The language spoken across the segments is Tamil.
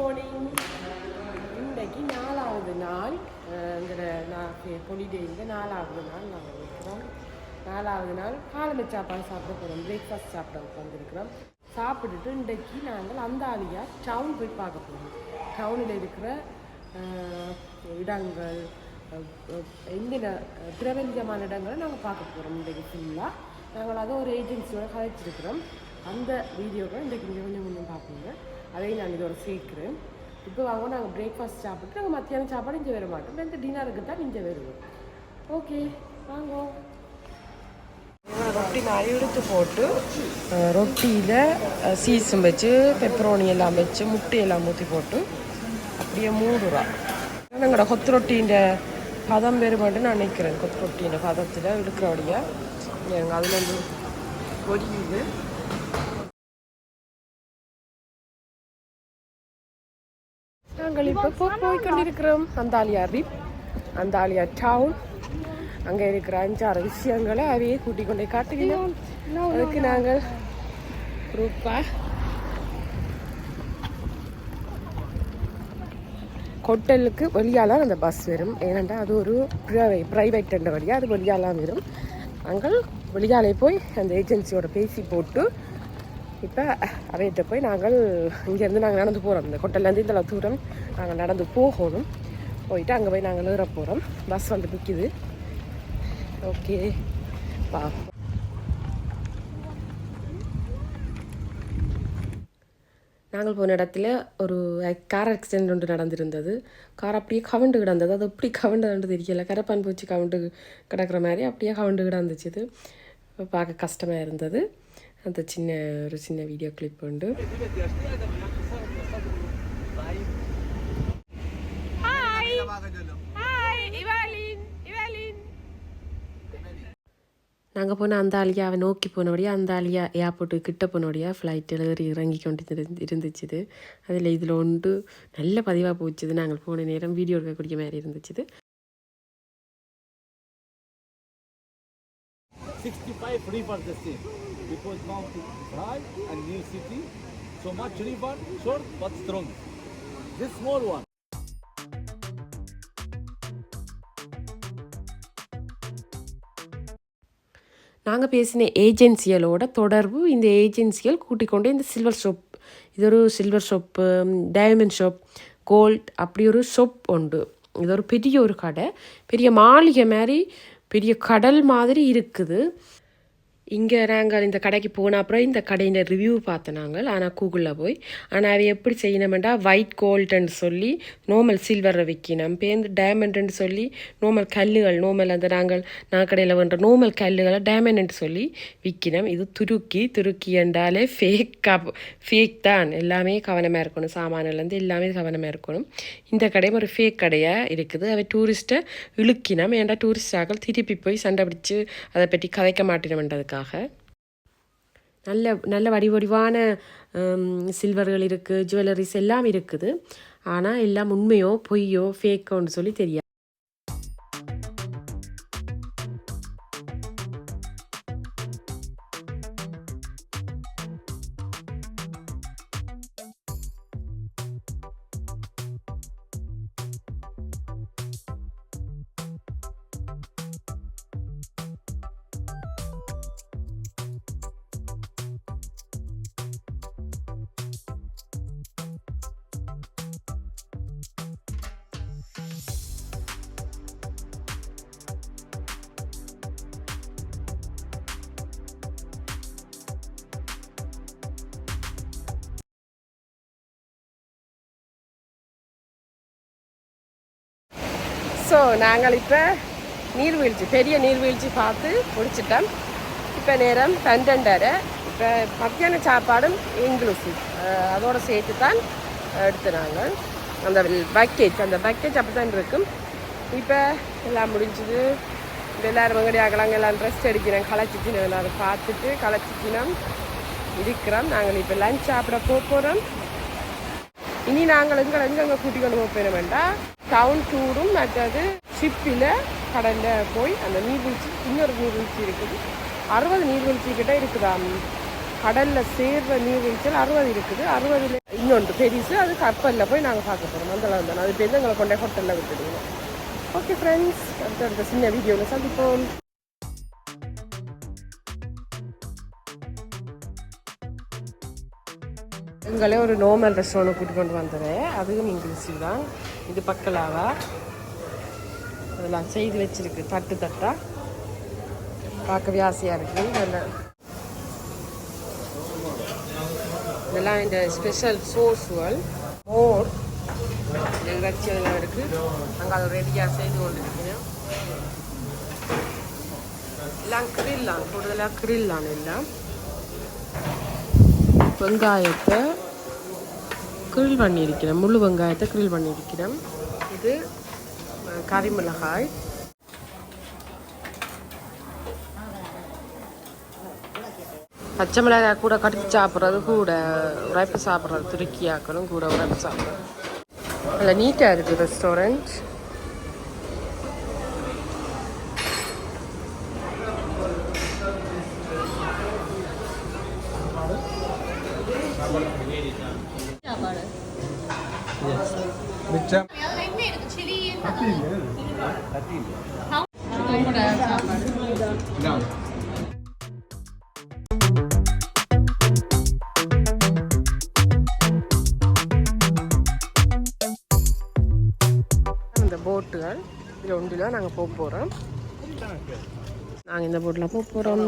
மார்னிங் இன்றைக்கு நாலாவது நாள் இந்த நான் ஹொலிடேயில் நாலாவது நாள் நாங்கள் இருக்கிறோம். நாலாவது நாள் காலமை சாப்பாடு சாப்பிட போகிறோம் பிரேக்ஃபாஸ்ட் சாப்பிட உட்காந்துருக்குறோம் சாப்பிட்டுட்டு இன்றைக்கு நாங்கள் அந்தாலியா டவுன் போய் பார்க்க போகிறோம் டவுனில் இருக்கிற இடங்கள் எந்த பிரபஞ்சமான இடங்களை நாங்கள் பார்க்க போகிறோம் இன்றைக்கு ஃபுல்லாக நாங்கள் அதை ஒரு ஏஜென்சியோட கதைச்சிருக்கிறோம் அந்த வீடியோவை இன்றைக்கு இங்கே கொஞ்சம் கொஞ்சம் பார்ப்போங்க. அதையும் நான் இதோட சேர்க்குறேன் இப்போ வாங்க நாங்கள் பிரேக்ஃபாஸ்ட் சாப்பிட்டு நாங்கள் மத்தியானம் சாப்பாடு இங்கே வர மாட்டோம். இந்த டின்னருக்கு தான் இங்கே வருவோம். ஓகே வாங்க. ரொட்டி நான் எடுத்து போட்டு ரொட்டியில் சீஸும் வச்சு பெப்பரோனி எல்லாம் வச்சு முட்டையெல்லாம் ஊற்றி போட்டு அப்படியே மூணு எங்களோட கொத்து ரொட்டின்ற பதம் பேர் மட்டும் நான் நினைக்கிறேன். கொத்து ரொட்டின்ற பதத்தில் எடுக்கிறபடியா எங்கள் நாங்கள் இப்போ போய் கொண்டிருக்கிறோம். அந்தாலியா ரிப் அந்தாலியா டவுன். அங்கே இருக்கிற அஞ்சாறு விஷயங்களை அவையே கூட்டிக் கொண்டே காட்டுகிறோம் அதுக்கு நாங்கள் குரூப்பாக ஹோட்டலுக்கு வெளியாலாம் அந்த பஸ் வரும். ஏனென்றா அது ஒரு ப்ரைவேட் என்ற வழியாக அது வெளியாலாம் வரும். நாங்கள் வெளியாலே போய் அந்த ஏஜென்சியோட பேசி போட்டு இப்போ அவைகிட்ட போய் நாங்கள் இங்கேருந்து நாங்கள் நடந்து போகிறோம் இந்த ஹோட்டல்லேருந்து இந்த தூரம் நாங்கள் நடந்து போகணும். போயிட்டு அங்கே போய் நாங்கள் ஏற போகிறோம் பஸ் வந்து நிற்கிது ஓகே வா. நாங்கள் போன இடத்துல ஒரு கார் ஆக்சிடென்ட் ஒன்று நடந்திருந்தது. கார் அப்படியே கவுண்டு கிடந்தது. அது எப்படி கண்டு தெரியல. கரப்பான் பூச்சி கவுண்டு கிடக்கிற மாதிரி அப்படியே கவுண்டு கிடந்துச்சு பார்க்க கஷ்டமாக இருந்தது. அந்த சின்ன ஒரு சின்ன வீடியோ கிளிப் உண்டு. நாங்கள் போன அந்த ஆலியாவை நோக்கி போனபடியா அந்த ஆலியா ஏர்போர்ட்டுக்கு கிட்ட போனபடியா ஃப்ளைட்டில் ஏறி இறங்கி கொண்டு இருந்து- இருந்துச்சுது. அதில் இதில் ஒன்று நல்ல பதிவாக போச்சுது. நாங்கள் போன நேரம் வீடியோ எடுக்கக்கூடிய மாதிரி இருந்துச்சுது. 65 rivers the same. Because Mount is high and new city. So much river short but strong. This small one. நாங்கள் பேசின ஏஜென்சிகளோட தொடர்பு இந்த ஏஜென்சிகள் கூட்டிக் கொண்டு இந்த சில்வர் ஷாப் இது ஒரு silver shop diamond shop gold அப்படி ஒரு ஷாப் உண்டு. இது ஒரு பெரிய ஒரு கடை. பெரிய மாளிகை மாதிரி பெரிய கடல் மாதிரி இருக்குது. இங்கே நாங்கள் இந்த கடைக்கு போன அப்புறம் இந்த கடையின் ரிவ்யூ பார்த்தோம் நாங்கள். ஆனால் கூகுளில் போய் ஆனால் அவை எப்படி செய்யணுமெண்டா? ஒயிட் கோல்டுன்னு சொல்லி நோமல் சில்வரை விற்கணும் பேருந்து டைமண்டுன்னு சொல்லி நோமல் கல்லுகள் நோமல் அந்த நாங்கள் நான் கடையில் பண்ணுற நோமல் கல்லுகளை டைமண்டுன்னு சொல்லி விற்கணும் இது துருக்கி துருக்கி என்றாலே ஃபேக்காக ஃபேக் தான். எல்லாமே கவனமாக இருக்கணும். சாமானிலேருந்து எல்லாமே கவனமாக இருக்கணும். இந்த கடையும் ஒரு ஃபேக் கடையாக இருக்குது. அவை டூரிஸ்ட்டை இழுக்கினோம். ஏன்டா டூரிஸ்டாக்கள் திருப்பி போய் சண்டை பிடிச்சி அதை பற்றி கதைக்க மாட்டேனோன்றதுக்காக நல்ல நல்ல வடிவடிவான சில்வர்கள் இருக்குது ஜுவல்லரிஸ் எல்லாம் இருக்குது. ஆனால் எல்லாம் உண்மையோ பொய்யோ ஃபேக்கோன்னு சொல்லி தெரியாது. ஸோ நாங்கள் இப்போ நீர்வீழ்ச்சி பெரிய நீர்வீழ்ச்சி பார்த்து முடிச்சிட்டோம். இப்போ நேரம் பன்னெண்டரை இப்போ மத்தியான சாப்பாடும் இன்க்ளூசிவ் அதோடு சேர்த்து தான் எடுத்து நாங்கள் அந்த பக்கேஜ் அந்த பக்கேஜ் அப்படி தான் இருக்கும். இப்போ எல்லாம் முடிஞ்சது. இப்போ எல்லோரும் ஆகலாங்க எல்லாம் ரெஸ்ட் அடிக்கிறேன் களைச்சிச்சினோம் எல்லாரும் பார்த்துட்டு களைச்சிச்சினோம் இருக்கிறோம். நாங்கள் இப்போ லஞ்ச் சாப்பிட போக போகிறோம் இனி நாங்கள் எங்களை எங்கெங்கே கூட்டிக் கொண்டு போக போயிட வேண்டாம் டவுன் டூரும் மற்றது ஷிப்பில் கடலில் போய் அந்த நீர்வீழ்ச்சி இன்னொரு நீர்வீழ்ச்சி இருக்குது. அறுபது நீர்வீழ்ச்சி கிட்ட இருக்குதாம் கடலில் சேர்ற நீர்வீழ்ச்சியில் அறுபது இருக்குது. அறுபதுல இன்னொன்று பெருசு அது கப்பலில் போய் நாங்கள் பார்க்க போகிறோம் அந்த அளவு தான் அது பேருந்து எங்களை கொண்டே ஹோட்டலில் விட்டுடுவோம். ஓகே ஃப்ரெண்ட்ஸ் அடுத்த அடுத்த சின்ன வீடியோவில் சந்திப்போம். எங்களே ஒரு நோமல் ரெஸ்டாரண்ட் கூட்டு கொண்டு வந்தது அதுவும் இங்கிலீஷில் தான். இது பக்கலாவா? அதெல்லாம் செய்து வச்சிருக்கு. தட்டு தட்டா? பார்க்கவே ஆசையாக இருக்குது நல்ல இதெல்லாம் இந்த ஸ்பெஷல் சோசுவல் மோர். இறைச்சி அதெல்லாம் இருக்குது அங்கே அதை ரெடியாக செய்து கொண்டு இருக்கிறேன் எல்லாம் கிரில்லான் கூடுதலாக கிரில்லான் எல்லாம்? வெங்காயத்தை கிரில் பண்ணியிருக்கிறேன். முழு வெங்காயத்தை கிரில் பண்ணியிருக்கிறேன். இது அஹ், கறி மிளகாய். பச்சை மிளகாய் கூட கடிச்சு சாப்பிட்றது கூட உரைப்பு சாப்பிட்றது துருக்கியாக்களும் கூட உரைப்பு சாப்பிட்றது. அதில் நீட்டாக இருக்குது ரெஸ்டாரண்ட் இந்த போட்டுகள் இதில் ஒன்றில் நாங்கள் போக போகிறோம் நாங்கள் இந்த போட்டில் போக போகிறோம்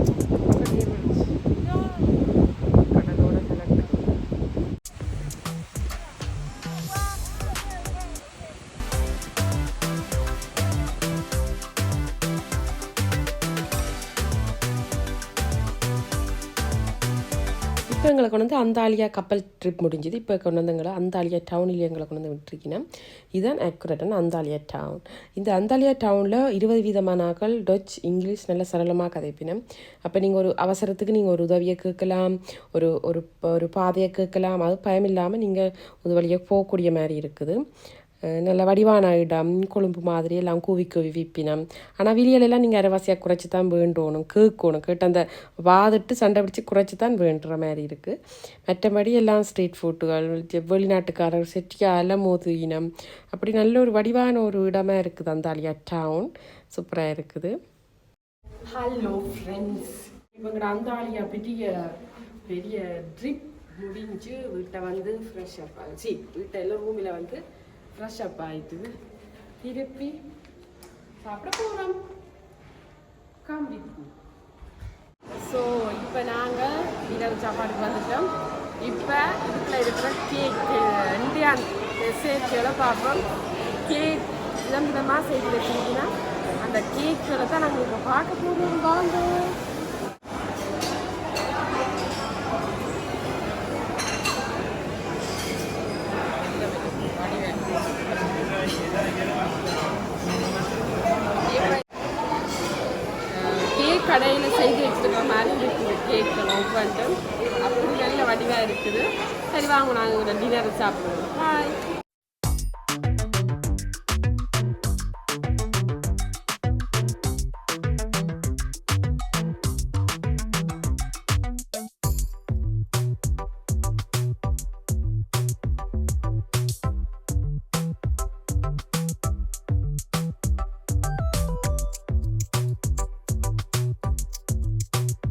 Good evening. No. இப்போ எங்களை கொண்டு வந்து அந்தாலியா கப்பல் ட்ரிப் முடிஞ்சுது. இப்போ கொண்டு வந்து எங்களை அந்தாலியா டவுனில் எங்களை கொண்டு வந்து விட்டுருக்கினோம் இதுதான் அக்குரேட்டான அந்தாலியா டவுன் இந்த அந்தாலியா டவுனில் இருபது விதமான ஆக்கள் டச் இங்கிலீஷ் நல்ல சரளமாக கதைப்பினம். அப்போ நீங்கள் ஒரு அவசரத்துக்கு நீங்கள் ஒரு உதவியை கேட்கலாம் ஒரு ஒரு ஒரு பாதையை கேட்கலாம். அது பயம் இல்லாமல் நீங்கள் ஒரு வழியாக போகக்கூடிய மாதிரி இருக்குது. நல்ல வடிவான இடம் கொழும்பு மாதிரி எல்லாம் கூவி கூவி விப்பினம். ஆனால் விழியலெல்லாம் நீங்கள் அரைவாசியாக குறைச்சி தான் வேண்டணும் கேட்கணும். கேட்டு அந்த வாதிட்டு சண்டை பிடிச்சி குறைச்சி தான் வேண்டுற மாதிரி இருக்குது மற்றபடி எல்லாம் ஸ்ட்ரீட் ஃபுட்டுகள் வெளிநாட்டுக்காரர் செட்டியா அலமோது இனம் அப்படி நல்ல ஒரு வடிவான ஒரு இடமா இருக்குது அந்தாலியா டவுன் சூப்பராக இருக்குது. ஹலோ ஃப்ரெண்ட்ஸ் இவங்க அந்தாலியா பெரிய பெரிய ட்ரிப் முடிஞ்சு வீட்டை வந்து ஃப்ரெஷ் அப் ஆச்சு வீட்டை எல்லாம் ரூமில் வந்து ஃப்ரெஷ் அப் ஆயிட்டு திருப்பி சாப்பிட போகிறோம் காமிப்பு ஸோ இப்போ நாங்கள் இரவு சாப்பாடுக்கு வந்துட்டோம். இப்போ இதில் இருக்கிற கேக் இந்தியான் சேர்க்கையோட பார்ப்போம். கேக் விதம் விதமாக செய்து வச்சிருக்கீங்கன்னா அந்த கேக்கில் தான் நாங்கள் இப்போ பார்க்க போகிறோம் வாங்க கேக் கடையில் செய்து வச்சுருக்க மாதிரி இருக்குது கேக் ஒவ்வொன்றும். அப்படி நல்ல வடிவாக இருக்குது. சரி வாங்க நாங்கள் டின்னர் சாப்பிடுவோம். பாய்